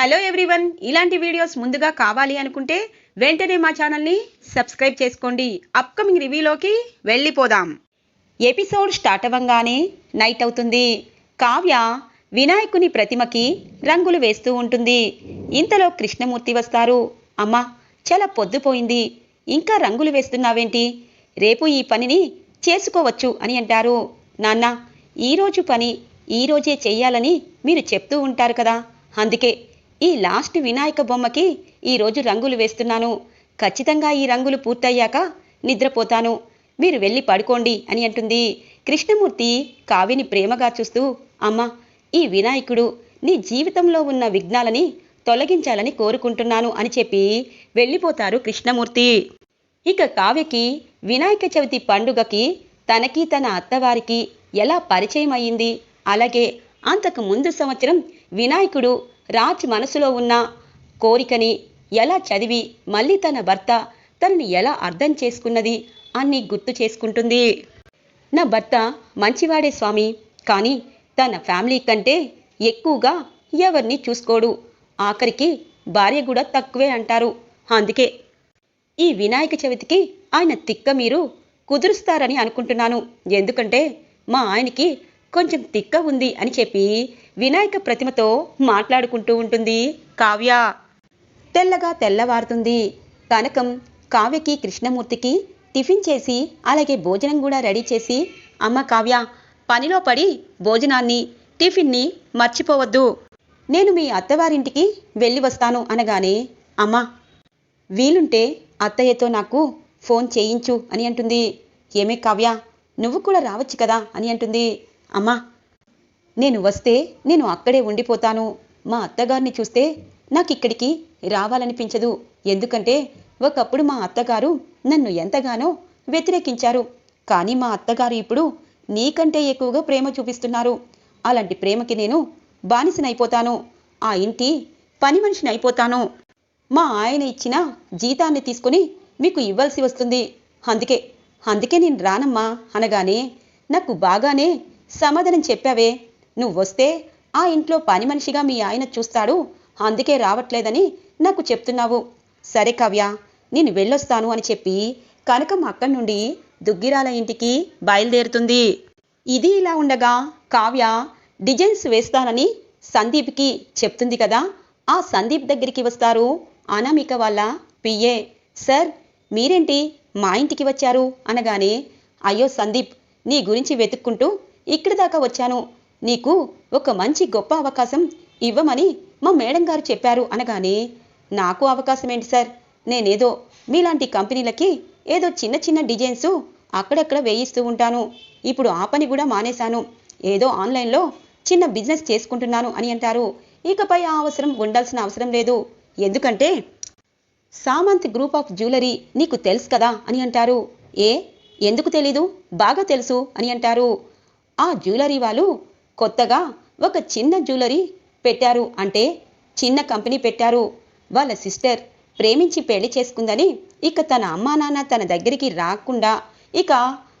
Hello everyone ఇలాంటి videos ముందుగా కావాలి అనుకుంటే వెంటనే మా ఛానల్ని సబ్స్క్రైబ్ చేసుకోండి. అప్కమింగ్ రివ్యూలోకి వెళ్ళిపోదాం. ఎపిసోడ్ స్టార్ట్ అవ్వంగానే నైట్ అవుతుంది. కావ్య వినాయకుని ప్రతిమకి రంగులు వేస్తూ ఉంటుంది. ఇంతలో కృష్ణమూర్తి వస్తారు. అమ్మా చాలా పొద్దుపోయింది. ఇంకా రంగులు వేస్తున్నావేంటి? రేపు ఈ పనిని చేసుకోవచ్చు అని అంటారు. నాన్న ఈరోజు పని ఈరోజే చెయ్యాలని మీరు చెప్తూ ఉంటారు కదా. అందుకే ఈ లాస్ట్ వినాయక బొమ్మకి ఈరోజు రంగులు వేస్తున్నాను. ఖచ్చితంగా ఈ రంగులు పూర్తయ్యాక నిద్రపోతాను. మీరు వెళ్ళి పడుకోండి అని అంటుంది. కృష్ణమూర్తి కావ్యని ప్రేమగా చూస్తూ అమ్మా ఈ వినాయకుడు నీ జీవితంలో ఉన్న విఘ్నాలని తొలగించాలని కోరుకుంటున్నాను అని చెప్పి వెళ్ళిపోతారు కృష్ణమూర్తి. ఇక కావ్యకి వినాయక చవితి పండుగకి తనకి తన అత్తవారికి ఎలా పరిచయం అయ్యింది? అలాగే అంతకు ముందు సంవత్సరం వినాయకుడు రాజ్ మనసులో ఉన్న కోరికని ఎలా చదివి మళ్ళీ తన భర్త తనని ఎలా అర్థం చేసుకున్నది అని గుర్తు చేసుకుంటుంది. నా భర్త మంచివాడే స్వామి కానీ తన ఫ్యామిలీ కంటే ఎక్కువగా ఎవరిని చూసుకోడు. ఆఖరికి భార్య కూడా తక్కువే అంటారు. అందుకే ఈ వినాయక చవితికి ఆయన తిక్క మీరు కుదురుస్తారని అనుకుంటున్నాను. ఎందుకంటే మా ఆయనకి కొంచెం తిక్క ఉంది అని చెప్పి వినాయక ప్రతిమతో మాట్లాడుకుంటూ ఉంటుంది కావ్య. తెల్లగా తెల్లవారుతుంది. కనకం కావ్యకి కృష్ణమూర్తికి టిఫిన్ చేసి అలాగే భోజనం కూడా రెడీ చేసి అమ్మ కావ్య పనిలో పడి భోజనాన్ని టిఫిన్ని మర్చిపోవద్దు. నేను మీ అత్తవారింటికి వెళ్ళి వస్తాను అనగానే అమ్మా వీలుంటే అత్తయ్యతో నాకు ఫోన్ చేయించు అని అంటుంది. ఏమే కావ్య నువ్వు కూడా రావచ్చు కదా అని అంటుంది. అమ్మా నేను వస్తే నేను అక్కడే ఉండిపోతాను. మా అత్తగారిని చూస్తే నాకు ఇక్కడికి రావాలనిపించదు. ఎందుకంటే ఒకప్పుడు మా అత్తగారు నన్ను ఎంతగానో వ్యతిరేకించారు. కానీ మా అత్తగారు ఇప్పుడు నీకంటే ఎక్కువగా ప్రేమ చూపిస్తున్నారు. అలాంటి ప్రేమకి నేను బానిసనైపోతాను. ఆ ఇంటి పని మనిషిని అయిపోతాను. మా ఆయన ఇచ్చిన జీతాన్ని తీసుకుని మీకు ఇవ్వాల్సి వస్తుంది. అందుకే అందుకే నేను రానమ్మా అనగానే నాకు బాగానే సమాధానం చెప్పావే. నువ్వు వస్తే ఆ ఇంట్లో పని మనిషిగా మీ ఆయన చూస్తాడు. అందుకే రావట్లేదని నాకు చెప్తున్నావు. సరే కావ్య నేను వెళ్ళొస్తాను అని చెప్పి కనకం అక్కడి నుండి దుగ్గిరాల ఇంటికి బయలుదేరుతుంది. ఇది ఇలా ఉండగా కావ్య డిజైన్స్ వేస్తానని సందీప్కి చెప్తుంది కదా. ఆ సందీప్ దగ్గరికి వస్తారు అనామిక వాళ్ళ పిఏ సార్ మీరేంటి మా ఇంటికి వచ్చారు? అనగానే అయ్యో సందీప్ నీ గురించి వెతుక్కుంటూ ఇక్కడి దాకా వచ్చాను. నీకు ఒక మంచి గొప్ప అవకాశం ఇవ్వమని మా మేడం గారు చెప్పారు అనగానే నాకు అవకాశం ఏంటి సార్? నేనేదో మీలాంటి కంపెనీలకి ఏదో చిన్న చిన్న డిజైన్స్ అక్కడక్కడ వేయిస్తూ ఉంటాను. ఇప్పుడు ఆ పని కూడా మానేశాను. ఏదో ఆన్లైన్లో చిన్న బిజినెస్ చేసుకుంటున్నాను అని అంటారు. ఇకపై ఆ అవసరం ఉండాల్సిన అవసరం లేదు. ఎందుకంటే సామంత్ గ్రూప్ ఆఫ్ జ్యువెలరీ నీకు తెలుసు కదా అని అంటారు. ఏ? ఎందుకు తెలీదు? బాగా తెలుసు అని అంటారు. ఆ జ్యువెలరీ వాళ్ళు కొత్తగా ఒక చిన్న జ్యువెలరీ పెట్టారు. అంటే చిన్న కంపెనీ పెట్టారు. వాళ్ళ సిస్టర్ ప్రేమించి పెళ్ళి చేసుకుందని ఇక తన అమ్మా నాన్న తన దగ్గరికి రాకుండా ఇక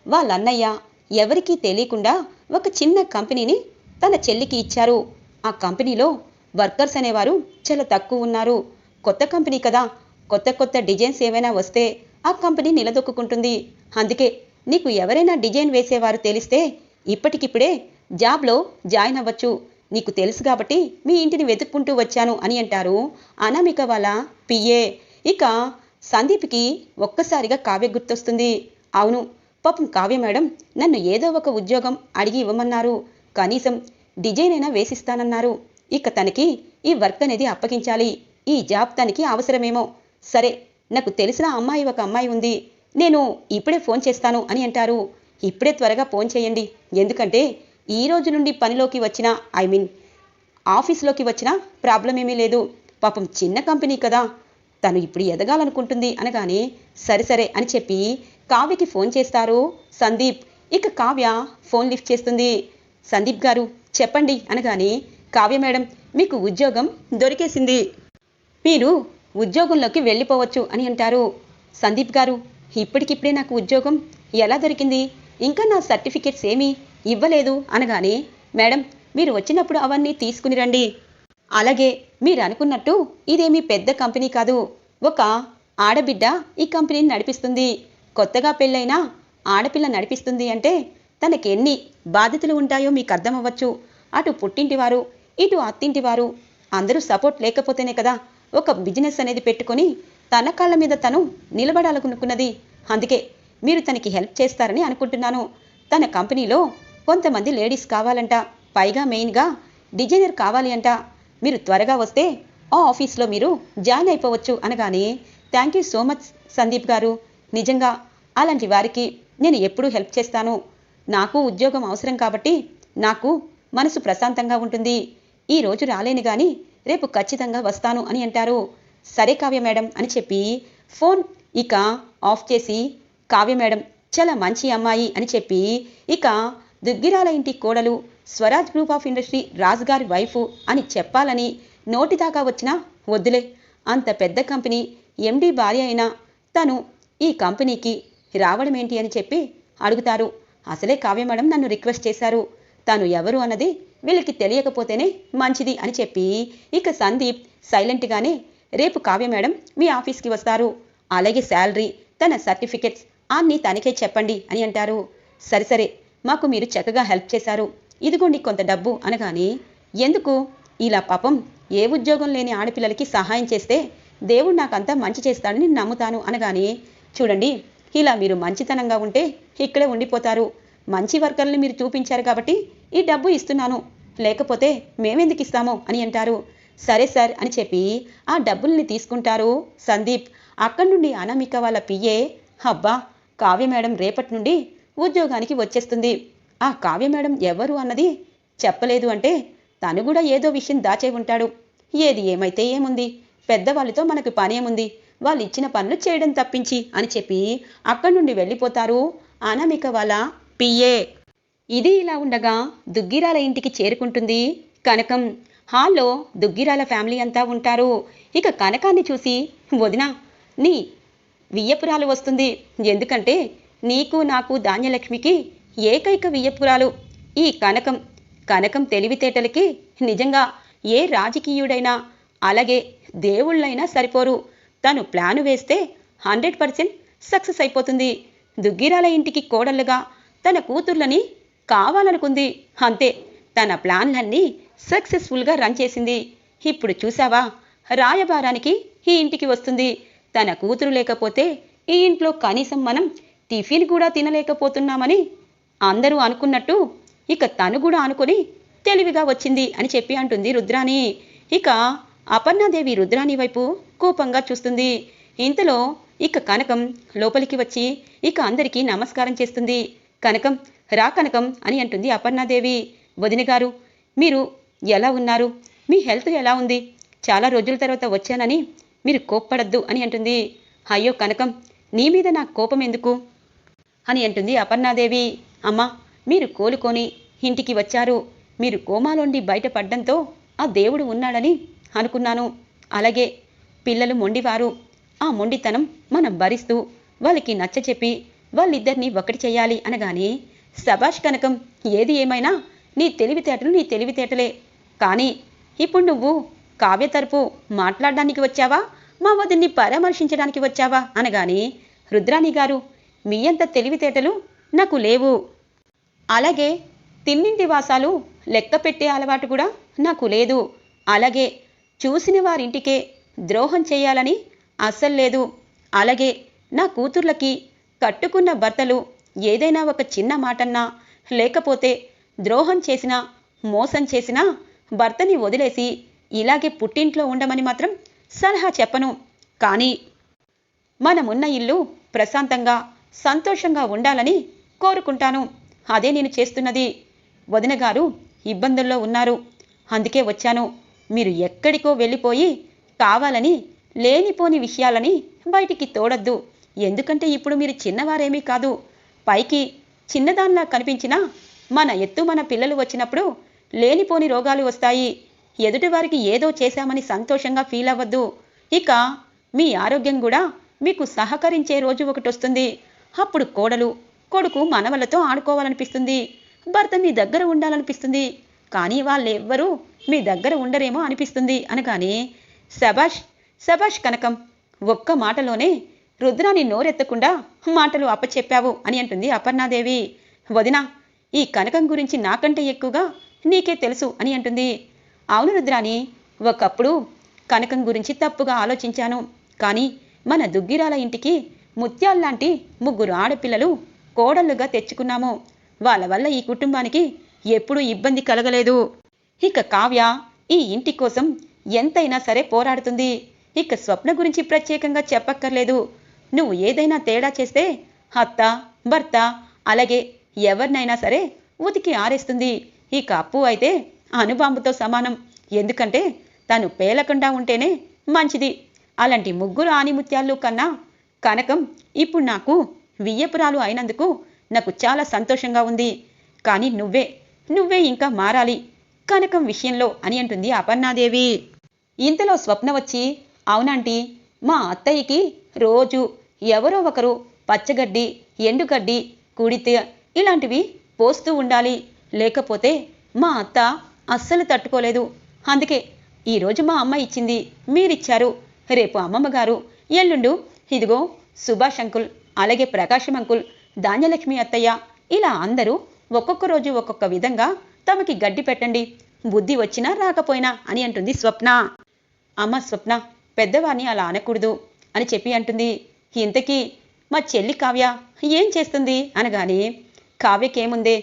వాళ్ళ అన్నయ్య ఎవరికీ తెలియకుండా ఒక చిన్న కంపెనీని తన చెల్లికి ఇచ్చారు. ఆ కంపెనీలో వర్కర్స్ అనేవారు చాలా తక్కువ ఉన్నారు. కొత్త కంపెనీ కదా. కొత్త కొత్త డిజైన్స్ ఏవైనా వస్తే ఆ కంపెనీ నిలదొక్కుంటుంది అందుకే నీకు ఎవరైనా డిజైన్ వేసేవారు తెలిస్తే ఇప్పటికిప్పుడే జాబ్లో జాయిన్ అవ్వచ్చు. నీకు తెలుసు కాబట్టి మీ ఇంటిని వెతుక్కుంటూ వచ్చాను అని అంటారు అనామిక వాళ్ళ పిఏ. ఇక సందీప్కి ఒక్కసారిగా కావ్య గుర్తొస్తుంది. అవును పాపం కావ్య మేడం నన్ను ఏదో ఒక ఉద్యోగం అడిగి ఇవ్వమన్నారు. కనీసం డిజైన్ అయినా వేసిస్తానన్నారు. ఇక తనకి ఈ వర్క్ అనేది అప్పగించాలి. ఈ జాబ్ తనకి అవసరమేమో. సరే నాకు తెలిసిన అమ్మాయి ఒక అమ్మాయి ఉంది. నేను ఇప్పుడే ఫోన్ చేస్తాను అని అంటారు. ఇప్పుడే త్వరగా ఫోన్ చేయండి. ఎందుకంటే ఈ రోజు నుండి పనిలోకి వచ్చిన ఐ మీన్ ఆఫీస్లోకి వచ్చిన ప్రాబ్లం ఏమీ లేదు. పాపం చిన్న కంపెనీ కదా. తను ఇప్పుడు ఎదగాలనుకుంటుంది అనగానే సరే సరే అని చెప్పి కావ్యకి ఫోన్ చేస్తారు. సందీప్ ఇక కావ్య ఫోన్ లిఫ్ట్ చేస్తుంది. సందీప్ గారు చెప్పండి అనగానే కావ్య మేడం మీకు ఉద్యోగం దొరికేసింది. మీరు ఉద్యోగంలోకి వెళ్ళిపోవచ్చు అని అంటారు. సందీప్ గారు ఇప్పటికిప్పుడే నాకు ఉద్యోగం ఎలా దొరికింది? ఇంకా నా సర్టిఫికేట్స్ ఏమి? ఇవ్వలేదు అనగానే మేడం మీరు వచ్చినప్పుడు అవన్నీ తీసుకుని రండి. అలాగే మీరు అనుకున్నట్టు ఇదేమీ పెద్ద కంపెనీ కాదు. ఒక ఆడబిడ్డ ఈ కంపెనీని నడిపిస్తుంది. కొత్తగా పెళ్ళైన ఆడపిల్ల నడిపిస్తుంది అంటే తనకి ఎన్ని బాధ్యతలు ఉంటాయో మీకు అర్థమవ్వచ్చు. అటు పుట్టింటివారు ఇటు అత్తింటివారు. అందరూ సపోర్ట్ లేకపోతేనే కదా ఒక బిజినెస్ అనేది పెట్టుకొని తన కాళ్ళ మీద తను నిలబడాలనుకున్నది. అందుకే మీరు తనకి హెల్ప్ చేస్తారని అనుకుంటున్నాను. తన కంపెనీలో కొంతమంది లేడీస్ కావాలంట. పైగా మెయిన్గా డిజైనర్ కావాలి అంట. మీరు త్వరగా వస్తే ఆ ఆఫీస్లో మీరు జాయిన్ అయిపోవచ్చు అనగానే thank you so much Sandeep garu. నిజంగా అలాంటి వారికి నేను ఎప్పుడూ హెల్ప్ చేస్తాను. నాకు ఉద్యోగం అవసరం కాబట్టి నాకు మనసు ప్రశాంతంగా ఉంటుంది. ఈ రోజు రాలేను గాని రేపు ఖచ్చితంగా వస్తాను అని అంటారు. సరే కావ్య మేడం అని చెప్పి ఫోన్ ఇక ఆఫ్ చేసి కావ్య మేడం చాలా మంచి అమ్మాయి అని చెప్పి ఇక దుగ్గిరాల ఇంటి కోడలు స్వరాజ్ గ్రూప్ ఆఫ్ ఇండస్ట్రీ రాజుగారి వైఫ్ అని చెప్పాలని నోటి దాకా వచ్చినా వద్దులే. అంత పెద్ద కంపెనీ ఎండీ భార్య అయినా తను ఈ కంపెనీకి రావడం ఏంటి అని చెప్పి అడుగుతారు. అసలే కావ్య మేడం నన్ను రిక్వెస్ట్ చేశారు. తాను ఎవరు అన్నది వీళ్ళకి తెలియకపోతేనే మంచిది అని చెప్పి ఇక సందీప్ సైలెంట్గానే రేపు కావ్య మేడం మీ ఆఫీస్కి వస్తారు. అలాగే శాలరీ తన సర్టిఫికెట్స్ అన్నీ తనకే చెప్పండి అని అంటారు. సరే సరే మాకు మీరు చక్కగా హెల్ప్ చేశారు. ఇదిగోండి కొంత డబ్బు అనగానే ఎందుకు? ఇలా పాపం ఏ ఉద్యోగం లేని ఆడపిల్లలకి సహాయం చేస్తే దేవుడు నాకంతా మంచి చేస్తాడని నమ్ముతాను అనగానే చూడండి ఇలా మీరు మంచితనంగా ఉంటే ఇక్కడే ఉండిపోతారు. మంచి వర్కర్ని మీరు చూపించారు కాబట్టి ఈ డబ్బు ఇస్తున్నాను. లేకపోతే మేమెందుకు ఇస్తాము అని అంటారు. సరే సార్ అని చెప్పి ఆ డబ్బుల్ని తీసుకుంటారు. సందీప్ అక్కడి నుండి అనామిక వాళ్ళ పిఏ అబ్బా కావ్య మేడం రేపటి నుండి ఉద్యోగానికి వచ్చేస్తుంది. ఆ కావ్య మేడం ఎవరు అన్నది చెప్పలేదు అంటే తను కూడా ఏదో విషయం దాచే ఉంటాడు. ఏది ఏమైతే ఏముంది? పెద్దవాళ్ళతో మనకు పనేముంది వాళ్ళు ఇచ్చిన పనులు చేయడం తప్పించి అని చెప్పి అక్కడి నుండి వెళ్ళిపోతారు అనామిక వాళ్ళ పిఏ. ఇది ఇలా ఉండగా దుగ్గిరాల ఇంటికి చేరుకుంటుంది కనకం. హాల్లో దుగ్గిరాల ఫ్యామిలీ అంతా ఉంటారు. ఇక కనకాన్ని చూసి వదిన నీ వియ్యపురాలు వస్తుంది. ఎందుకంటే నీకు నాకు ధాన్యలక్ష్మికి ఏకైక వియ్యపురాలు. ఈ కనకం కనకం తెలివితేటలకి నిజంగా ఏ రాజకీయుడైనా అలాగే దేవుళ్ళైనా సరిపోరు. తను ప్లాను వేస్తే హండ్రెడ్ పర్సెంట్ సక్సెస్ అయిపోతుంది. దుగ్గిరాల ఇంటికి కోడళ్ళుగా తన కూతుర్లని కావాలనుకుంది. అంతే తన ప్లాన్లన్నీ సక్సెస్ఫుల్గా రన్ చేసింది. ఇప్పుడు చూసావా రాయబారానికి ఈ ఇంటికి వస్తుంది. తన కూతురు లేకపోతే ఈ ఇంట్లో కనీసం మనం టిఫిన్ కూడా తినలేకపోతున్నామని అందరూ అనుకున్నట్టు ఇక తను కూడా అనుకొని తెలివిగా వచ్చింది అని చెప్పి అంటుంది రుద్రాణి. ఇక అపర్ణాదేవి రుద్రాణి వైపు కోపంగా చూస్తుంది. ఇంతలో ఇక కనకం లోపలికి వచ్చి ఇక అందరికీ నమస్కారం చేస్తుంది. కనకం రా కనకం అని అంటుంది అపర్ణాదేవి. వదిన గారు మీరు ఎలా ఉన్నారు? మీ హెల్త్ ఎలా ఉంది? చాలా రోజుల తర్వాత వచ్చానని మీరు కోప్పడద్దు అని అంటుంది. అయ్యో కనకం నీ మీద నా కోపం ఎందుకు? అని అంటుంది అపర్ణాదేవి. అమ్మా మీరు కోలుకొని ఇంటికి వచ్చారు. మీరు కోమాలోండి బయటపడ్డంతో ఆ దేవుడు ఉన్నాడని అనుకున్నాను. అలాగే పిల్లలు మొండివారు. ఆ మొండితనం మనం భరిస్తూ వాళ్ళకి నచ్చ చెప్పి వాళ్ళిద్దరినీ ఒకటి చేయాలి అనగానే సభాష్ కనకం ఏది ఏమైనా నీ తెలివితేటలు నీ తెలివితేటలే. కానీ ఇప్పుడు నువ్వు కావ్య తరపు మాట్లాడడానికి వచ్చావా? మా వదిన్ని పరామర్శించడానికి వచ్చావా? అనగానే రుద్రాణి గారు మీ అంత తెలివితేటలు నాకు లేవు. అలాగే తిన్నింటి వాసాలు లెక్క పెట్టే అలవాటు కూడా నాకు లేదు. అలాగే చూసిన వారింటికే ద్రోహం చేయాలని అస్సలు లేదు. అలాగే నా కూతుర్లకి కట్టుకున్న భర్తలు ఏదైనా ఒక చిన్న మాటన్నా లేకపోతే ద్రోహం చేసినా మోసం చేసినా భర్తని వదిలేసి ఇలాగే పుట్టింట్లో ఉండమని మాత్రం సలహా చెప్పను. కానీ మనమున్న ఇల్లు ప్రశాంతంగా సంతోషంగా ఉండాలని కోరుకుంటాను. అదే నేను చేస్తున్నది. వదిన గారు ఇబ్బందుల్లో ఉన్నారు. అందుకే వచ్చాను. మీరు ఎక్కడికో వెళ్ళిపోయి కావాలని లేనిపోని విషయాలని బయటికి తోడద్దు. ఎందుకంటే ఇప్పుడు మీరు చిన్నవారేమీ కాదు. పైకి చిన్నదానిలా కనిపించినా మన ఎత్తు మన పిల్లలు వచ్చినప్పుడు లేనిపోని రోగాలు వస్తాయి. ఎదుటివారికి ఏదో చేశామని సంతోషంగా ఫీల్ అవ్వద్దు. ఇక మీ ఆరోగ్యం కూడా మీకు సహకరించే రోజు ఒకటి వస్తుంది. అప్పుడు కోడలు కొడుకు మనవలతో ఆడుకోవాలనిపిస్తుంది. భర్త మీ దగ్గర ఉండాలనిపిస్తుంది. కానీ వాళ్ళెవ్వరూ మీ దగ్గర ఉండరేమో అనిపిస్తుంది అనగానే శబాష్ సబాష్ కనకం ఒక్క మాటలోనే రుద్రాన్ని నోరెత్తకుండా మాటలు అప్పచెప్పావు అని అంటుంది అపర్ణాదేవి. వదిన ఈ కనకం గురించి నాకంటే ఎక్కువగా నీకే తెలుసు అని అంటుంది. అవును రుద్రాని ఒకప్పుడు కనకం గురించి తప్పుగా ఆలోచించాను. కానీ మన దుగ్గిరాల ఇంటికి ముత్యాల్లాంటి ముగ్గురు ఆడపిల్లలు కోడళ్ళుగా తెచ్చుకున్నాము. వాళ్ళ వల్ల ఈ కుటుంబానికి ఎప్పుడూ ఇబ్బంది కలగలేదు. ఇక కావ్య ఈ ఇంటి కోసం ఎంతైనా సరే పోరాడుతుంది. ఇక స్వప్న గురించి ప్రత్యేకంగా చెప్పక్కర్లేదు. నువ్వు ఏదైనా తేడా చేస్తే అత్త భర్త అలాగే ఎవరినైనా సరే ఉతికి ఆరేస్తుంది. ఇక అప్పు అయితే అనుబాంబుతో సమానం. ఎందుకంటే తను పేలకుండా ఉంటేనే మంచిది. అలాంటి ముగ్గురు ఆనిముత్యాలు కన్నా కనకం ఇప్పుడు నాకు వియ్యపురాలు అయినందుకు నాకు చాలా సంతోషంగా ఉంది. కానీ నువ్వే నువ్వే ఇంకా మారాలి. కనకం విషయంలో అని అంటుంది అపర్ణాదేవి. ఇంతలో స్వప్న వచ్చి అవునంటీ మా అత్తయ్యకి రోజు ఎవరో ఒకరు పచ్చగడ్డి ఎండుగడ్డి కుడితే ఇలాంటివి పోస్తూ ఉండాలి. లేకపోతే మా అత్త అస్సలు తట్టుకోలేదు. అందుకే ఈరోజు మా అమ్మ ఇచ్చింది మీరిచ్చారు. రేపు అమ్మమ్మ గారు ఎల్లుండు ఇదిగో సుభాష్ అంకుల్ అలాగే ప్రకాశం అంకుల్ ధాన్యలక్ష్మి అత్తయ్య ఇలా అందరూ ఒక్కొక్క రోజు ఒక్కొక్క విధంగా తమకి గడ్డి పెట్టండి. బుద్ధి వచ్చినా రాకపోయినా అని అంటుంది స్వప్న. అమ్మ స్వప్న పెద్దవాణ్ణి అలా అనకూడదు అని చెప్పి అంటుంది. ఇంతకీ మా చెల్లి కావ్య ఏం చేస్తుంది? అనగానే కావ్యకేముందే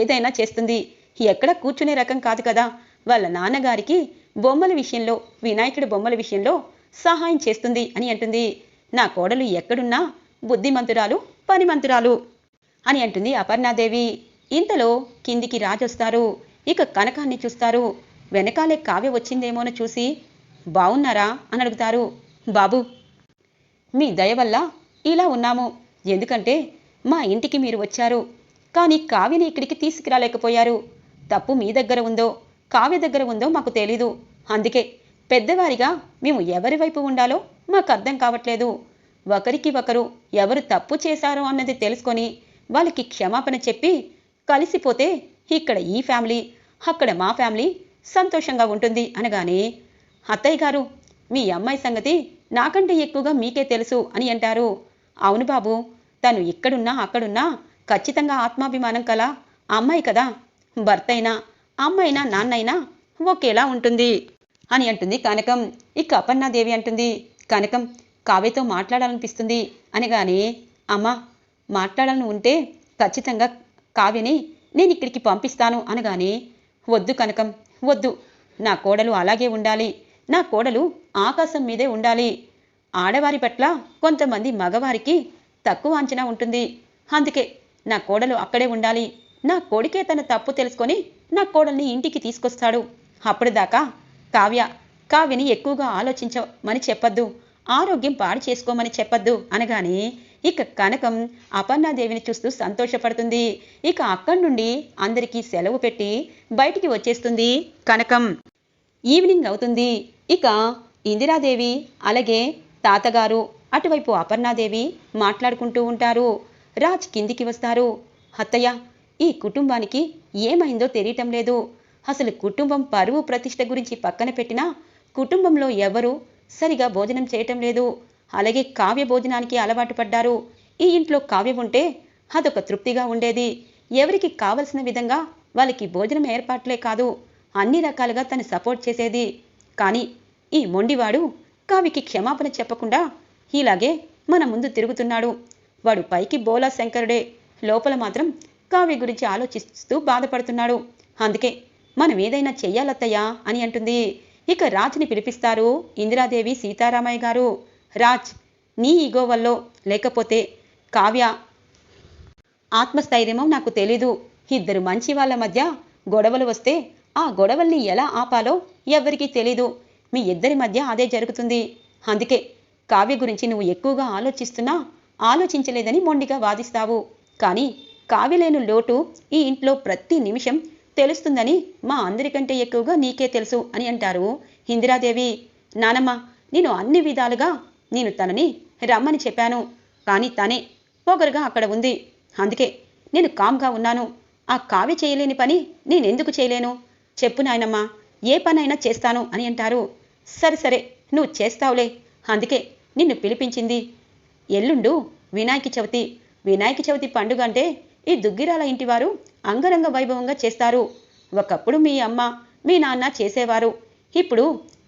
ఏదైనా చేస్తుంది. ఎక్కడ కూర్చునే రకం కాదు కదా. వాళ్ళ నాన్నగారికి బొమ్మల విషయంలో వినాయకుడి బొమ్మల విషయంలో సహాయం చేస్తుంది అని అంటుంది. నా కోడలు ఎక్కడున్నా బుద్ధిమంతురాలు పనిమంతురాలు అని అంటుంది అపర్ణాదేవి. ఇంతలో కిందికి రాజొస్తారు. ఇక కనకాన్ని చూస్తారు. వెనకాలే కావ్య వచ్చిందేమోనో చూసి బావున్నారా? అని అడుగుతారు. బాబు మీ దయ వల్ల ఇలా ఉన్నాము. ఎందుకంటే మా ఇంటికి మీరు వచ్చారు. కానీ కావ్యని ఇక్కడికి తీసుకురాలేకపోయారు. తప్పు మీ దగ్గర ఉందో కావ్య దగ్గర ఉందో మాకు తెలీదు. అందుకే పెద్దవారిగా మేము ఎవరి వైపు ఉండాలో మాకు అర్థం కావట్లేదు. ఒకరికి ఒకరు ఎవరు తప్పు చేశారో అన్నది తెలుసుకొని వాళ్ళకి క్షమాపణ చెప్పి కలిసిపోతే ఇక్కడ ఈ ఫ్యామిలీ అక్కడ మా ఫ్యామిలీ సంతోషంగా ఉంటుంది అనగానే అత్తయ్య గారు మీ అమ్మాయి సంగతి నాకంటే ఎక్కువగా మీకే తెలుసు అని అంటారు. అవును బాబు తను ఇక్కడున్నా అక్కడున్నా ఖచ్చితంగా ఆత్మాభిమానం కల అమ్మాయి కదా. భర్త అయినా అమ్మైనా నాన్నైనా ఒకేలా ఉంటుంది. అని అంటుంది కనకం. ఇక అపర్ణాదేవి అంటుంది కనకం కావ్యతో మాట్లాడాలనిపిస్తుంది. అనగానే అమ్మ మాట్లాడాలని ఉంటే ఖచ్చితంగా కావ్యని నేను ఇక్కడికి పంపిస్తాను. అనగానే వద్దు కనకం వద్దు. నా కోడలు అలాగే ఉండాలి. నా కోడలు ఆకాశం మీదే ఉండాలి. ఆడవారి పట్ల కొంతమంది మగవారికి తక్కువ అంచనా ఉంటుంది. అందుకే నా కోడలు అక్కడే ఉండాలి. నా కొడుకే తన తప్పు తెలుసుకొని నా కోడల్ని ఇంటికి తీసుకొస్తాడు. అప్పటిదాకా కావ్య కావ్యని ఎక్కువగా ఆలోచించమని చెప్పొద్దు. ఆరోగ్యం పాడు చేసుకోమని చెప్పొద్దు అనగానే ఇక కనకం అపర్ణాదేవిని చూస్తూ సంతోషపడుతుంది. ఇక అక్కడి నుండి అందరికీ సెలవు పెట్టి బయటికి వచ్చేస్తుంది కనకం. ఈవినింగ్ అవుతుంది. ఇక ఇందిరాదేవి అలాగే తాతగారు అటువైపు అపర్ణాదేవి మాట్లాడుకుంటూ ఉంటారు. రాజ్ కిందికి వస్తారు. అత్తయ్య ఈ కుటుంబానికి ఏమైందో తెలియటం లేదు. అసలు కుటుంబం పరువు ప్రతిష్ట గురించి పక్కన పెట్టినా కుటుంబంలో ఎవరు సరిగా భోజనం చేయటం లేదు. అలాగే కావ్య భోజనానికి అలవాటు పడ్డారు. ఈ ఇంట్లో కావ్యం ఉంటే అదొక తృప్తిగా ఉండేది. ఎవరికి కావలసిన విధంగా వాళ్ళకి భోజనం ఏర్పాట్లే కాదు అన్ని రకాలుగా తను సపోర్ట్ చేసేది. కానీ ఈ మొండివాడు కావికి క్షమాపణ చెప్పకుండా ఇలాగే మన ముందు తిరుగుతున్నాడు. వాడు పైకి బోలా శంకరుడే. లోపల మాత్రం కావ్య గురించి ఆలోచిస్తూ బాధపడుతున్నాడు. అందుకే మనం ఏదైనా చెయ్యాలత్తయ్యా అని అంటుంది. ఇక రాజ్ని పిలిపిస్తారు ఇందిరాదేవి సీతారామయ్య గారు. రాజ్ నీ ఈగో వల్లో లేకపోతే కావ్య ఆత్మస్థైర్యమో నాకు తెలీదు. ఇద్దరు మంచి వాళ్ళ మధ్య గొడవలు వస్తే ఆ గొడవల్ని ఎలా ఆపాలో ఎవరికీ తెలీదు. మీ ఇద్దరి మధ్య అదే జరుగుతుంది. అందుకే కావ్య గురించి నువ్వు ఎక్కువగా ఆలోచిస్తున్నా ఆలోచించలేదని మొండిగా వాదిస్తావు. కానీ కావ్యలేని లోటు ఈ ఇంట్లో ప్రతి నిమిషం తెలుస్తుందని మా అందరికంటే ఎక్కువగా నీకే తెలుసు అని అంటారు. ఇందిరాదేవి నానమ్మ నేను అన్ని విధాలుగా నేను తనని రమ్మని చెప్పాను. కానీ తనే పొగరుగా అక్కడ ఉంది. అందుకే నేను కామ్గా ఉన్నాను. ఆ కావ్య చేయలేని పని నేనెందుకు చేయలేను? చెప్పు నాయనమ్మా ఏ పనైనా చేస్తాను అని అంటారు. సరే సరే నువ్వు చేస్తావులే. అందుకే నిన్ను పిలిపించింది. ఎల్లుండు వినాయక చవితి. వినాయక చవితి పండుగ అంటే ఈ దుగ్గిరాల ఇంటివారు అంగరంగ వైభవంగా చేస్తారు. ఒకప్పుడు మీ అమ్మ మీ నాన్న చేసేవారు. ఇప్పుడు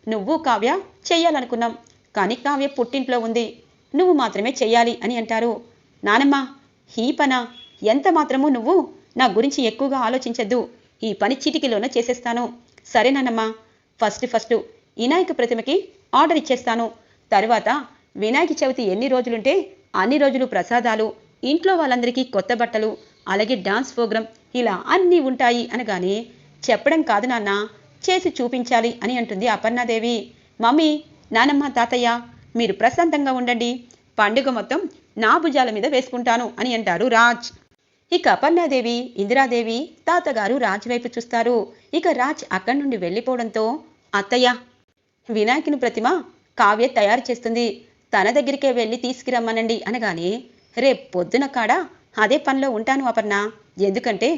నువ్వు కావ్య చెయ్యాలనుకున్నాం. కానీ కావ్య పుట్టింట్లో ఉంది. నువ్వు మాత్రమే చెయ్యాలి అని అంటారు. నానమ్మ ఈ పన ఎంత మాత్రమూ నువ్వు నా గురించి ఎక్కువగా ఆలోచించద్దు. ఈ పని చిటికిలోనే చేసేస్తాను. సరే ఫస్ట్ ఫస్ట్ వినాయక ప్రతిమకి ఆర్డర్ ఇచ్చేస్తాను. తర్వాత వినాయక చవితి ఎన్ని రోజులుంటే అన్ని రోజులు ప్రసాదాలు ఇంట్లో వాళ్ళందరికీ కొత్త బట్టలు అలాగే డాన్స్ ప్రోగ్రాం ఇలా అన్నీ ఉంటాయి అనగానే చెప్పడం కాదు నాన్న చేసి చూపించాలి అని అంటుంది అపర్ణాదేవి. మమ్మీ నానమ్మ తాతయ్య మీరు ప్రశాంతంగా ఉండండి. పండుగ మొత్తం నా భుజాల మీద వేసుకుంటాను అని అంటారు రాజ్. ఇక అపర్ణాదేవి ఇందిరాదేవి తాతగారు రాజ్ వైపు చూస్తారు. ఇక రాజ్ అక్కడి నుండి వెళ్ళిపోవడంతో అత్తయ్య వినాయకుని ప్రతిమ కావ్య తయారు చేస్తుంది. తన దగ్గరికే వెళ్ళి తీసుకురమ్మనండి అనగానే రేపు పొద్దున కాడ అదే పనిలో ఉంటాను అపర్ణ. ఎందుకంటే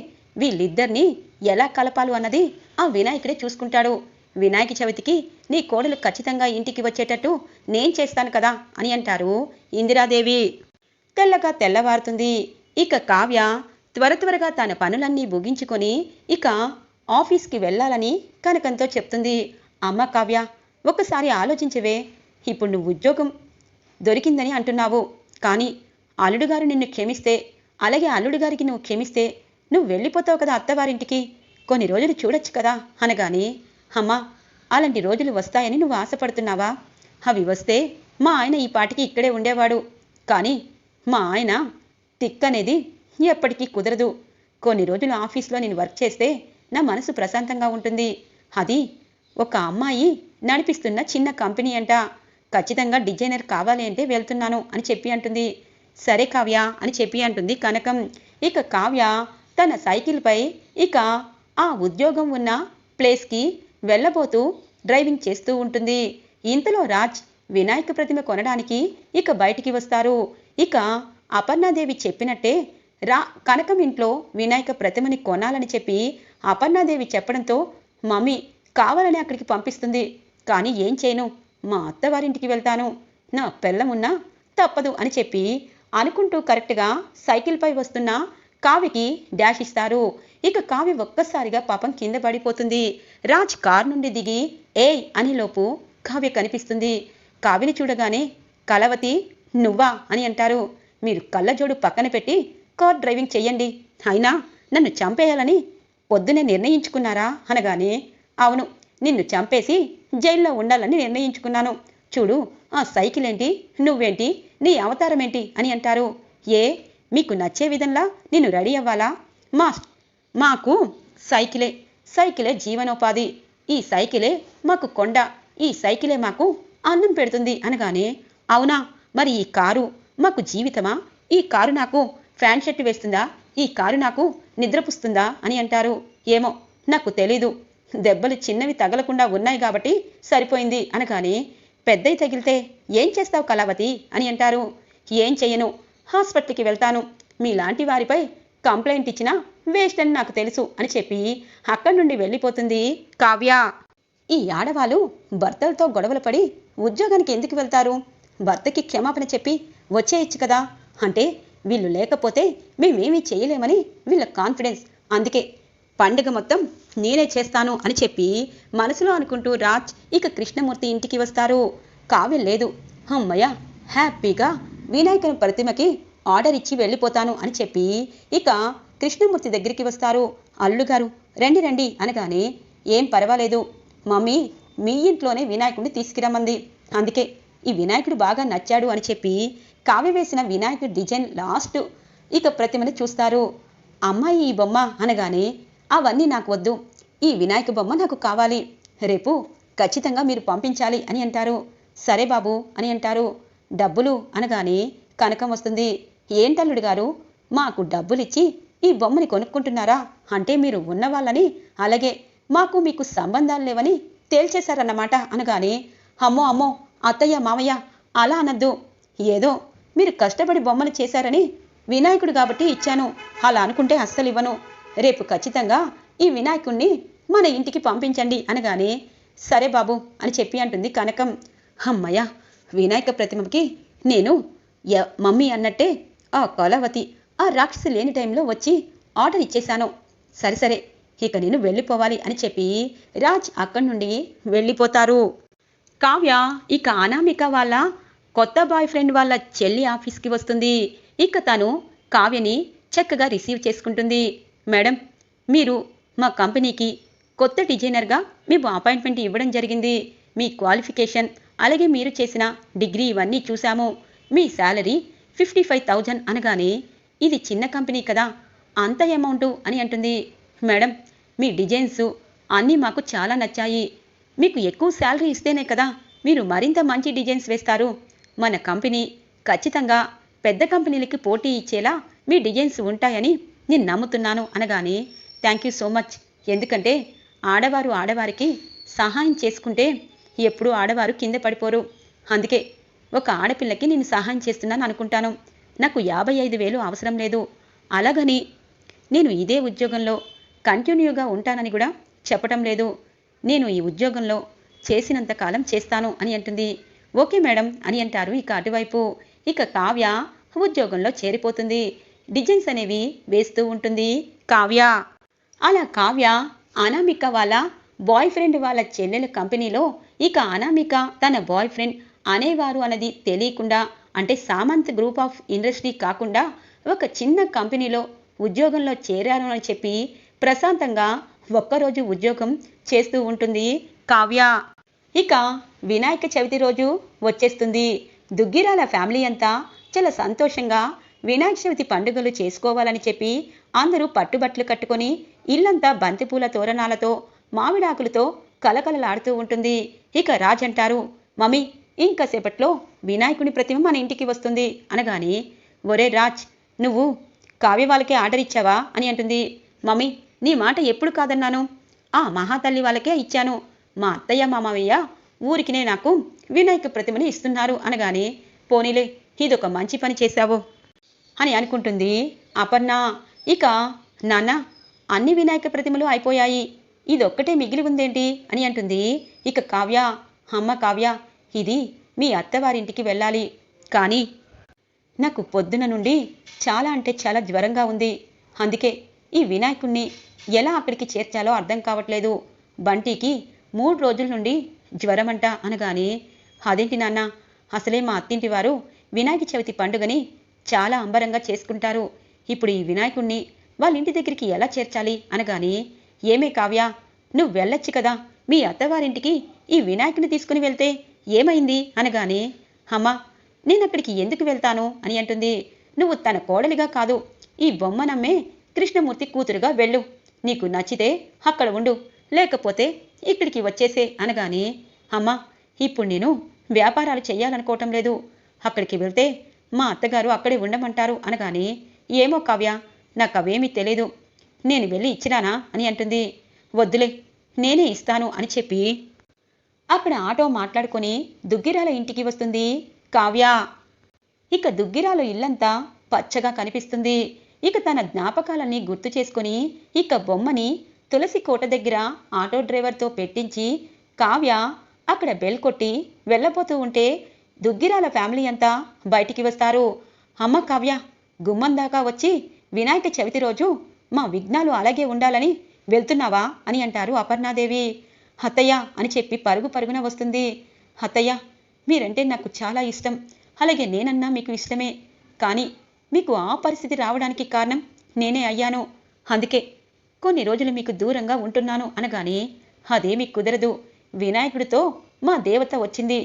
వీళ్ళిద్దరినీ ఎలా కలపాలు అన్నది ఆ వినాయకుడే చూసుకుంటాడు. వినాయక చవితికి నీ కోడలు ఖచ్చితంగా ఇంటికి వచ్చేటట్టు నేను చేస్తాను కదా అని అంటారు ఇందిరాదేవి. తెల్లగా తెల్లవారుతుంది. ఇక కావ్య త్వర త్వరగా తన పనులన్నీ ముగించుకొని ఇక ఆఫీస్కి వెళ్ళాలని కనకంతో చెప్తుంది. అమ్మ కావ్య ఒకసారి ఆలోచించవే. ఇప్పుడు నువ్వు ఉద్యోగం దొరికిందని అంటున్నావు. కానీ అల్లుడు గారు నిన్ను క్షమిస్తే అలాగే అల్లుడు గారికి నువ్వు క్షమిస్తే నువ్వు వెళ్ళిపోతావు కదా అత్తవారింటికి. కొన్ని రోజులు చూడొచ్చు కదా అనగాని అమ్మా అలాంటి రోజులు వస్తాయని నువ్వు ఆశపడుతున్నావా? అవి వస్తే మా ఆయన ఈ పాటికి ఇక్కడే ఉండేవాడు. కానీ మా ఆయన తిక్ అనేది ఎప్పటికీ కుదరదు. కొన్ని రోజులు ఆఫీస్లో నేను వర్క్ చేస్తే నా మనసు ప్రశాంతంగా ఉంటుంది. అది ఒక అమ్మాయి నడిపిస్తున్న చిన్న కంపెనీ అంట. ఖచ్చితంగా డిజైనర్ కావాలి అంటే వెళ్తున్నాను అని చెప్పి అంటుంది. సరే కావ్య అని చెప్పి అంటుంది కనకం. ఇక కావ్య తన సైకిల్పై ఇక ఆ ఉద్యోగం ఉన్న ప్లేస్కి వెళ్ళబోతూ డ్రైవింగ్ చేస్తూ ఉంటుంది. ఇంతలో రాజ్ వినాయక ప్రతిమ కొనడానికి ఇక బయటికి వస్తారు. ఇక అపర్ణాదేవి చెప్పినట్టే రా కనకం ఇంట్లో వినాయక ప్రతిమని కొనాలని చెప్పి అపర్ణాదేవి చెప్పడంతో మమ్మీ కావాలని అక్కడికి పంపిస్తుంది. కానీ ఏం చేయను? మా అత్తవారింటికి వెళ్తాను. నా పెళ్ళమున్నా తప్పదు అని చెప్పి అనుకుంటూ కరెక్ట్గా సైకిల్పై వస్తున్న కావికి డాష్ ఇస్తారు. ఇక కావి ఒక్కసారిగా పాపం కింద పడిపోతుంది. రాజ్ కార్ నుండి దిగి ఏయ్! అని లోపు కావ్య కనిపిస్తుంది. కావిని చూడగానే కలవతి నువ్వా? అని అంటారు. మీరు కళ్ళజోడు పక్కన పెట్టి కార్ డ్రైవింగ్ చెయ్యండి. అయినా నన్ను చంపేయాలని పొద్దునే నిర్ణయించుకున్నారా? అనగానే అవును నిన్ను చంపేసి జైల్లో ఉండాలని నిర్ణయించుకున్నాను. చూడు ఆ సైకిల్ ఏంటి నువ్వేంటి? నీ అవతారం ఏంటి అని అంటారు. ఏ? మీకు నచ్చే విధంగా నేను రెడీ అవ్వాలా? మా మాకు సైకిలే సైకిలే జీవనోపాధి. ఈ సైకిలే మాకు కొండ ఈ సైకిలే మాకు అన్నం పెడుతుంది అనగానే అవునా? మరి ఈ కారు మాకు జీవితమా? ఈ కారు నాకు ఫ్యాన్ షర్ట్ వేస్తుందా? ఈ కారు నాకు నిద్రపుస్తుందా అని అంటారు. ఏమో నాకు తెలీదు. దెబ్బలు చిన్నవి తగలకుండా ఉన్నాయి కాబట్టి సరిపోయింది అనగానే పెద్దవి తగిలితే ఏం చేస్తావు కళావతి? అని అంటారు. ఏం చెయ్యను హాస్పిటల్కి వెళ్తాను. మీలాంటి వారిపై కంప్లైంట్ ఇచ్చినా వేస్ట్ అని నాకు తెలుసు అని చెప్పి అక్కడి నుండి వెళ్ళిపోతుంది కావ్య. ఈ ఆడవాళ్ళు భర్తలతో గొడవలు పడి ఉద్యోగానికి ఎందుకు వెళ్తారు? భర్తకి క్షమాపణ చెప్పి వచ్చేయచ్చు కదా. అంటే వీళ్ళు లేకపోతే మేమేమీ చేయలేమని వీళ్ళ కాన్ఫిడెన్స్ అందుకే పండుగ మొత్తం నేనే చేస్తాను అని చెప్పి మనసులో అనుకుంటూ రాజ్ ఇక కృష్ణమూర్తి ఇంటికి వస్తారు. కావ్యం లేదు. అమ్మయ్య హ్యాపీగా వినాయకుని ప్రతిమకి ఆర్డర్ ఇచ్చి వెళ్ళిపోతాను అని చెప్పి ఇక కృష్ణమూర్తి దగ్గరికి వస్తారు. అల్లుగారు రండి రండి అనగానే ఏం పర్వాలేదు. మమ్మీ మీ ఇంట్లోనే వినాయకుడిని తీసుకురమ్మంది. అందుకే ఈ వినాయకుడు బాగా నచ్చాడు అని చెప్పి కావ్య వేసిన వినాయకుడి డిజైన్ లాస్ట్ ఇక ప్రతిమని చూస్తారు. అమ్మాయి ఈ బొమ్మ అనగానే అవన్నీ నాకు వద్దు. ఈ వినాయక బొమ్మ నాకు కావాలి. రేపు ఖచ్చితంగా మీరు పంపించాలి అని అంటారు. సరే బాబు అని అంటారు. డబ్బులు అనగానే కనకం వస్తుంది. ఏంటల్లుడు గారు? మాకు డబ్బులిచ్చి ఈ బొమ్మని కొనుక్కుంటున్నారా? అంటే మీరు ఉన్న వాళ్ళని అలాగే మాకు మీకు సంబంధాలు లేవని తేల్చేశారన్నమాట అనగానే అమ్మో అమ్మో అత్తయ్య మామయ్య అలా అనద్దు. ఏదో మీరు కష్టపడి బొమ్మలు చేశారని వినాయకుడు కాబట్టి ఇచ్చాను. అలా అనుకుంటే అస్సలు ఇవ్వను రేపు ఖచ్చితంగా ఈ వినాయకుణ్ణి మన ఇంటికి పంపించండి అనగానే సరే బాబు అని చెప్పి అంటుంది కనకం. అమ్మయ్య వినాయక ప్రతిమకి నేను య- మమ్మీ అన్నట్టే ఆ కళావతి ఆ రాక్షసి లేని టైంలో వచ్చి ఆర్డర్ ఇచ్చేశాను. సరే సరే ఇక నేను వెళ్ళిపోవాలి అని చెప్పి రాజ్ అక్కడి నుండి వెళ్ళిపోతారు. కావ్య ఇక అనామిక వాళ్ళ కొత్త బాయ్ ఫ్రెండ్ వాళ్ళ చెల్లి ఆఫీస్కి వస్తుంది. ఇక తను కావ్యని చక్కగా రిసీవ్ చేసుకుంటుంది. మేడం మీరు మా కంపెనీకి కొత్త డిజైనర్గా మేము అపాయింట్మెంట్ ఇవ్వడం జరిగింది. మీ క్వాలిఫికేషన్ అలాగే మీరు చేసిన డిగ్రీ ఇవన్నీ చూసాము మీ శాలరీ ఫిఫ్టీ ఫైవ్ థౌజండ్ అనగానే ఇది చిన్న కంపెనీ కదా అంత అమౌంట్ అని అంటుంది. మేడం మీ డిజైన్స్ అన్నీ మాకు చాలా నచ్చాయి. మీకు ఎక్కువ శాలరీ ఇస్తేనే కదా మీరు మరింత మంచి డిజైన్స్ వేస్తారు. మన కంపెనీ ఖచ్చితంగా పెద్ద కంపెనీలకి పోటీ ఇచ్చేలా మీ డిజైన్స్ ఉంటాయని నేను నమ్ముతున్నాను అనగానే థ్యాంక్ యూ సో మచ్. ఎందుకంటే ఆడవారు ఆడవారికి సహాయం చేసుకుంటే ఎప్పుడూ ఆడవారు కింద పడిపోరు. అందుకే ఒక ఆడపిల్లకి నేను సహాయం చేస్తున్నాను అనుకుంటాను. నాకు యాభై ఐదు వేలు అవసరం లేదు. అలాగని నేను ఇదే ఉద్యోగంలో కంటిన్యూగా ఉంటానని కూడా చెప్పటం లేదు. నేను ఈ ఉద్యోగంలో చేసినంత కాలం చేస్తాను అని అంటుంది. ఓకే మేడం అని అంటారు ఇక అటువైపు. ఇక కావ్య ఉద్యోగంలో చేరిపోతుంది. డిజైన్స్ అనేవి వేస్తూ ఉంటుంది. కావ్య. అలా కావ్య అనామిక వాళ్ళ బాయ్ ఫ్రెండ్ వాళ్ళ చెల్లెల కంపెనీలో ఇక అనామిక తన బాయ్ ఫ్రెండ్ అనేవారు అన్నది తెలియకుండా అంటే సామంత్ గ్రూప్ ఆఫ్ ఇండస్ట్రీ కాకుండా ఒక చిన్న కంపెనీలో ఉద్యోగంలో చేరాను అని చెప్పి ప్రశాంతంగా ఒక్కరోజు ఉద్యోగం చేస్తూ ఉంటుంది కావ్య. ఇక వినాయక చవితి రోజు వచ్చేస్తుంది. దుగ్గిరాల ఫ్యామిలీ అంతా చాలా సంతోషంగా వినాయక చవితి పండుగలు చేసుకోవాలని చెప్పి అందరూ పట్టుబట్టలు కట్టుకొని ఇల్లంతా బంతిపూల తోరణాలతో మామిడాకులతో కలకలలాడుతూ ఉంటుంది. ఇక రాజ్ అంటారు మమ్మీ ఇంకాసేపట్లో వినాయకుని ప్రతిమ మన ఇంటికి వస్తుంది అనగాని ఒరే రాజ్ నువ్వు కావ్య వాళ్ళకే ఆర్డర్ ఇచ్చావా? అని అంటుంది. మమ్మీ నీ మాట ఎప్పుడు కాదన్నాను. ఆ మహాతల్లి వాళ్ళకే ఇచ్చాను. మా అత్తయ్య మామయ్య ఊరికినే నాకు వినాయక ప్రతిమని ఇస్తున్నారు అనగానే పోనీలే ఇదొక మంచి పని చేశావు. అని అనుకుంటుంది. అపర్ణ ఇక నాన్న అన్ని వినాయక ప్రతిమలు అయిపోయాయి. ఇదొక్కటే మిగిలి ఉందేంటి అని అంటుంది. ఇక కావ్య అమ్మ కావ్య ఇది మీ అత్తవారింటికి వెళ్ళాలి. కానీ నాకు పొద్దున నుండి చాలా అంటే చాలా జ్వరంగా ఉంది. అందుకే ఈ వినాయకుణ్ణి ఎలా అక్కడికి చేర్చాలో అర్థం కావట్లేదు. బంటికి మూడు రోజుల నుండి జ్వరమంట అనగానే అదేంటి నాన్న అసలే మా అత్తింటి వారు వినాయక చవితి పండుగని చాలా అంబరంగా చేసుకుంటారు. ఇప్పుడు ఈ వినాయకుణ్ణి వాళ్ళ ఇంటి దగ్గరికి ఎలా చేర్చాలి అనగానే ఏమే కావ్య నువ్వు వెళ్ళొచ్చు కదా. మీ అత్తవారింటికి ఈ వినాయకుని తీసుకుని వెళ్తే ఏమైంది? అనగానే అమ్మా నేను అక్కడికి ఎందుకు వెళ్తాను? అని అంటుంది. నువ్వు తన కోడలిగా కాదు. ఈ బొమ్మ నమ్మే కృష్ణమూర్తి కూతురుగా వెళ్ళు. నీకు నచ్చితే అక్కడ ఉండు. లేకపోతే ఇక్కడికి వచ్చేసే. అనగానే అమ్మా ఇప్పుడు నేను వ్యాపారాలు చేయాలనుకోవటం లేదు. అక్కడికి వెళ్తే మా అత్తగారు అక్కడే ఉండమంటారు అనగానే ఏమో కావ్య నాకు అవేమీ తెలీదు. నేను వెళ్ళి ఇచ్చినానా? అని అంటుంది. వద్దులే నేనే ఇస్తాను అని చెప్పి అక్కడ ఆటో మాట్లాడుకొని దుగ్గిరాల ఇంటికి వస్తుంది కావ్య. ఇక దుగ్గిరాల ఇల్లంతా పచ్చగా కనిపిస్తుంది. ఇక తన జ్ఞాపకాలన్నీ గుర్తు చేసుకొని ఇక బొమ్మని తులసి కోట దగ్గర ఆటో డ్రైవర్తో పెట్టించి కావ్య అక్కడ బెల్ కొట్టి వెళ్ళబోతూ ఉంటే దుగ్గిరాల ఫ్యామిలీ అంతా బయటికి వస్తారు. అమ్మ కావ్య గుమ్మం దాకా వచ్చి వినాయక చవితి రోజు మా విఘ్నాలు అలాగే ఉండాలని వెళ్తున్నావా అని అంటారు అపర్ణాదేవి. అత్తయ్య అని చెప్పి పరుగు పరుగున వస్తుంది. అత్తయ్య మీరంటే నాకు చాలా ఇష్టం. అలాగే నేనన్నా మీకు ఇష్టమే. కానీ మీకు ఆ పరిస్థితి రావడానికి కారణం నేనే అయ్యాను. అందుకే కొన్ని రోజులు మీకు దూరంగా ఉంటున్నాను అనగానే అదేమి కుదరదు. వినాయకుడితో మా దేవత వచ్చింది.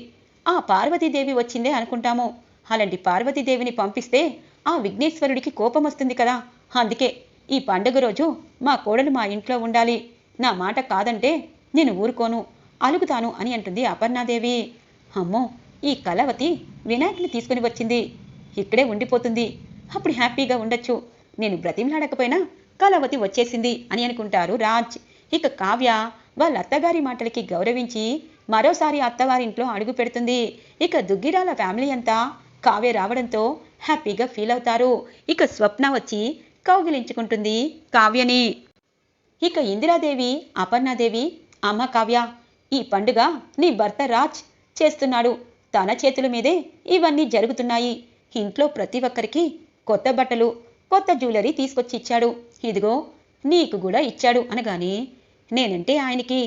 ఆ పార్వతీదేవి వచ్చిందే అనుకుంటాము. అలాంటి పార్వతీదేవిని పంపిస్తే ఆ విఘ్నేశ్వరుడికి కోపం వస్తుంది కదా. అందుకే ఈ పండుగ రోజు మా కోడలు మా ఇంట్లో ఉండాలి. నా మాట కాదంటే నేను ఊరుకోను అలుగుతాను అని అంటుంది అపర్ణాదేవి. అమ్మో ఈ కలవతి వినాయకుని తీసుకుని వచ్చింది. ఇక్కడే ఉండిపోతుంది. అప్పుడు హ్యాపీగా ఉండొచ్చు. నేను బ్రతిమలాడకపోయినా కలవతి వచ్చేసింది అని అనుకుంటారు రాజ్. ఇక కావ్య వాళ్ళ అత్తగారి మాటలకి గౌరవించి మరోసారి అత్తవారింట్లో అడుగు పెడుతుంది. ఇక దుగ్గిరాల ఫ్యామిలీ అంతా కావ్య రావడంతో హ్యాపీగా ఫీల్ అవుతారు. ఇక స్వప్న వచ్చి కౌగిలించుకుంటుంది కావ్యని. ఇక ఇందిరాదేవి అపర్ణాదేవి అమ్మ కావ్య ఈ పండుగ నీ భర్త రాజ్ చేస్తున్నాడు. తన చేతుల మీదే ఇవన్నీ జరుగుతున్నాయి. ఇంట్లో ప్రతి ఒక్కరికి కొత్త బట్టలు కొత్త జ్యువెలరీ తీసుకొచ్చి ఇచ్చాడు. ఇదిగో నీకు కూడా ఇచ్చాడు అనగానే నేనంటే ఆయనకి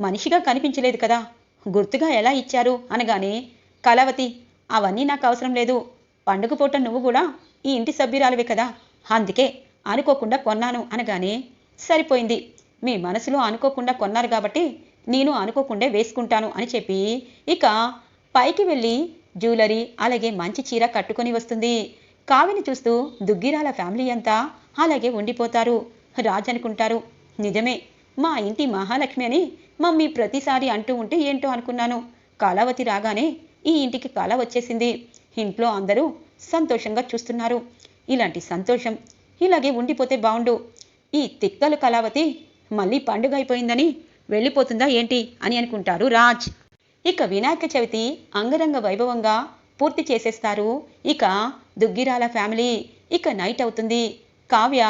మనిషిగా కనిపించలేదు కదా. గుర్తుగా ఎలా ఇచ్చారు? అనగానే కళావతి అవన్నీ నాకు అవసరం లేదు. పండుగ పూట నువ్వు కూడా ఈ ఇంటి సభ్యురాలివే కదా. అందుకే అనుకోకుండా కొన్నాను. అనగానే సరిపోయింది. మీ మనసులో అనుకోకుండా కొన్నారు కాబట్టి నేను అనుకోకుండా వేసుకుంటాను అని చెప్పి ఇక పైకి వెళ్ళి జ్యువెలరీ అలాగే మంచి చీర కట్టుకొని వస్తుంది. కావిని చూస్తూ దుగ్గిరాల ఫ్యామిలీ అంతా అలాగే ఉండిపోతారు. రాజనుకుంటారు. నిజమే మా ఇంటి మహాలక్ష్మి అని మమ్మీ ప్రతిసారి అంటూ ఉంటే ఏంటో అనుకున్నాను. కళావతి రాగానే ఈ ఇంటికి కాల వచ్చేసింది. ఇంట్లో అందరూ సంతోషంగా చూస్తున్నారు. ఇలాంటి సంతోషం ఇలాగే ఉండిపోతే బాగుండు ఈ తిక్కలు కళావతి మళ్ళీ పండుగ అయిపోయిందని వెళ్ళిపోతుందా ఏంటి అని అనుకుంటారు రాజ్. ఇక వినాయక చవితి అంగరంగ వైభవంగా పూర్తి చేసేస్తారు. ఇక దుగ్గిరాల ఫ్యామిలీ ఇక నైట్ అవుతుంది. కావ్య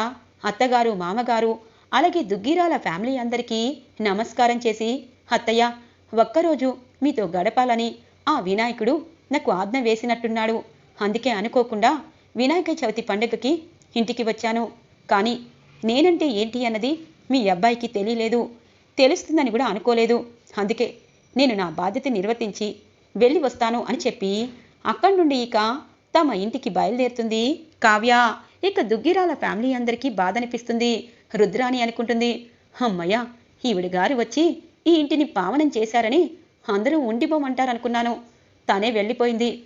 అత్తగారు మామగారు అలాగే దుగ్గిరాల ఫ్యామిలీ అందరికీ నమస్కారం చేసి అత్తయ్య ఒక్కరోజు మీతో గడపాలని ఆ వినాయకుడు నాకు ఆజ్ఞ వేసినట్టున్నాడు. అందుకే అనుకోకుండా వినాయక చవితి పండుగకి ఇంటికి వచ్చాను. కానీ నేనంటే ఏంటి అన్నది మీ అబ్బాయికి తెలియలేదు. తెలుస్తుందని కూడా అనుకోలేదు. అందుకే నేను నా బాధ్యత నిర్వర్తించి వెళ్ళి వస్తాను అని చెప్పి అక్కడి నుండి ఇక తమ ఇంటికి బయలుదేరుతుంది కావ్య. ఇక దుగ్గిరాల ఫ్యామిలీ అందరికీ బాధ అనిపిస్తుంది రుద్రాని అనుకుంటుంది. అమ్మయ్య ఈవిడ గారు వచ్చి ఈ ఇంటిని పావనం చేశారని అందరూ ఉండిపోమంటారనుకున్నాను. తానే వెళ్ళిపోయింది.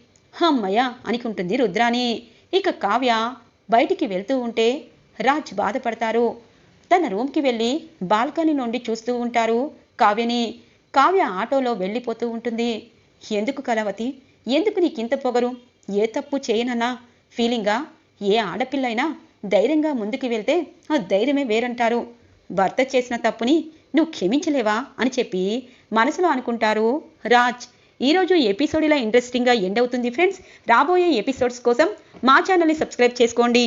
అమ్మయ్య అనుకుంటుంది రుద్రాని ఇక కావ్య బయటికి వెళ్తూ ఉంటే రాజ్ బాధపడతారు. తన రూమ్కి వెళ్ళి బాల్కనీ నుండి చూస్తూ ఉంటారు కావ్యని. కావ్య ఆటోలో వెళ్ళిపోతూ ఉంటుంది. ఎందుకు కలవతి ఎందుకు నీకింత పొగరు? ఏ తప్పు చేయనన్నా? ఫీలింగా? ఏ ఆడపిల్లైనా ధైర్యంగా ముందుకు వెళ్తే ఆ ధైర్యమే వేరంటారు. భర్త చేసిన తప్పుని నువ్వు క్షమించలేవా అని చెప్పి మనసులో అనుకుంటారు. రాజ్ ఈరోజు ఎపిసోడ్ ఇలా ఇంట్రెస్టింగ్గా ఎండ్ అవుతుంది ఫ్రెండ్స్ రాబోయే ఎపిసోడ్స్ కోసం మా ఛానల్ని సబ్స్క్రైబ్ చేసుకోండి.